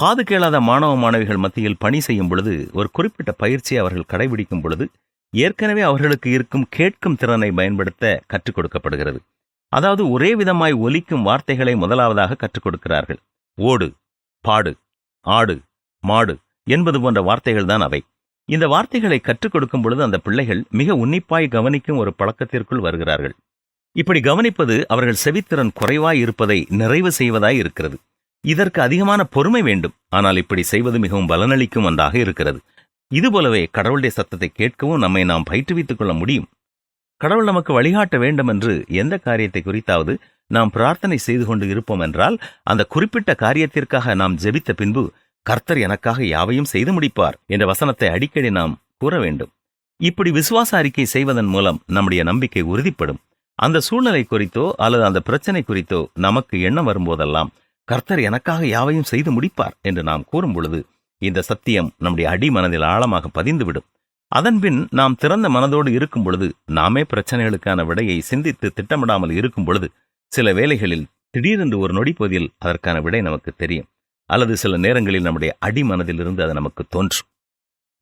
காது கேளாத மாணவ மாணவிகள் மத்தியில் பணி செய்யும் பொழுது ஒரு குறிப்பிட்ட பயிற்சியை அவர்கள் கடைபிடிக்கும் பொழுது ஏற்கனவே அவர்களுக்கு இருக்கும் கேட்கும் திறனை பயன்படுத்த கற்றுக் கொடுக்கப்படுகிறது. அதாவது ஒரே விதமாய் ஒலிக்கும் வார்த்தைகளை முதலாவதாக கற்றுக் கொடுக்கிறார்கள். ஓடு பாடு ஆடு மாடு என்பது போன்ற வார்த்தைகள் தான் அவை. இந்த வார்த்தைகளை கற்றுக் கொடுக்கும் பொழுது அந்த பிள்ளைகள் மிக உன்னிப்பாய் கவனிக்கும் ஒரு பழக்கத்திற்குள் வருகிறார்கள். இப்படி கவனிப்பது அவர்கள் செவித்திறன் குறைவாய் இருப்பதை நிறைவு செய்வதாய் இருக்கிறது. இதற்கு அதிகமான பொறுமை வேண்டும். ஆனால் இப்படி செய்வது மிகவும் பலனளிக்கும் ஒன்றாக இருக்கிறது. இதுபோலவே கடவுளுடைய சத்தத்தை கேட்கவும் நம்மை நாம் பயிற்றுவித்துக் கொள்ள முடியும். கடவுள் நமக்கு வழிகாட்ட வேண்டும் என்று எந்த காரியத்தை குறித்தாவது நாம் பிரார்த்தனை செய்து கொண்டு இருப்போம் என்றால் அந்த குறிப்பிட்ட காரியத்திற்காக நாம் ஜெபித்த பின்பு கர்த்தர் எனக்காக யாவையும் செய்து முடிப்பார் என்ற வசனத்தை அடிக்கடி நாம் கூற வேண்டும். இப்படி விசுவாச அறிக்கை செய்வதன் மூலம் நம்முடைய நம்பிக்கை உறுதிப்படும். அந்த சூழ்நிலை குறித்தோ அல்லது அந்த பிரச்சனை குறித்தோ நமக்கு எண்ணம் வரும்போதெல்லாம் கர்த்தர் எனக்காக யாவையும் செய்து முடிப்பார் என்று நாம் கூறும் பொழுது இந்த சத்தியம் நம்முடைய அடி மனதில் ஆழமாக பதிந்துவிடும். அதன்பின் நாம் திறந்த மனதோடு இருக்கும் பொழுது நாமே பிரச்சனைகளுக்கான விடையை சிந்தித்து திட்டமிடாமல் இருக்கும் பொழுது சில வேளைகளில் திடீரென்று ஒரு நொடிப்பொதில் அதற்கான விடை நமக்கு தெரியும். அல்லது சில நேரங்களில் நம்முடைய அடி மனதிலிருந்து அது நமக்கு தோன்றும்.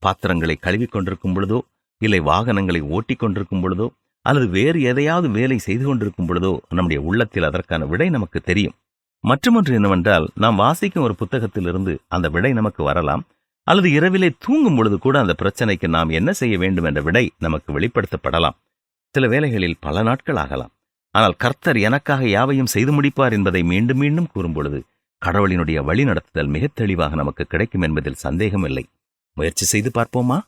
பாத்திரங்களை கழுவிக் கொண்டிருக்கும் பொழுதோ இல்லை வாகனங்களை ஓட்டிக் கொண்டிருக்கும் பொழுதோ அல்லது வேறு எதையாவது வேலை செய்து கொண்டிருக்கும் பொழுதோ நம்முடைய உள்ளத்தில் அதற்கான விடை நமக்கு தெரியும். மற்றுமொன்று என்னவென்றால் நாம் வாசிக்கும் ஒரு புத்தகத்திலிருந்து அந்த விடை நமக்கு வரலாம் அல்லது இரவிலே தூங்கும் பொழுது கூட அந்த பிரச்சனைக்கு நாம் என்ன செய்ய வேண்டும் என்ற விடை நமக்கு வெளிப்படுத்தப்படலாம். சில வேளைகளில் பல நாட்கள் ஆகலாம். ஆனால் கர்த்தர் எனக்காக யாவையும் செய்து முடிப்பார் என்பதை மீண்டும் மீண்டும் கூறும் பொழுது கடவுளினுடைய வழி நடத்துதல் மிகத் தெளிவாக நமக்கு கிடைக்கும் என்பதில் சந்தேகமில்லை. முயற்சி செய்து பார்ப்போமா?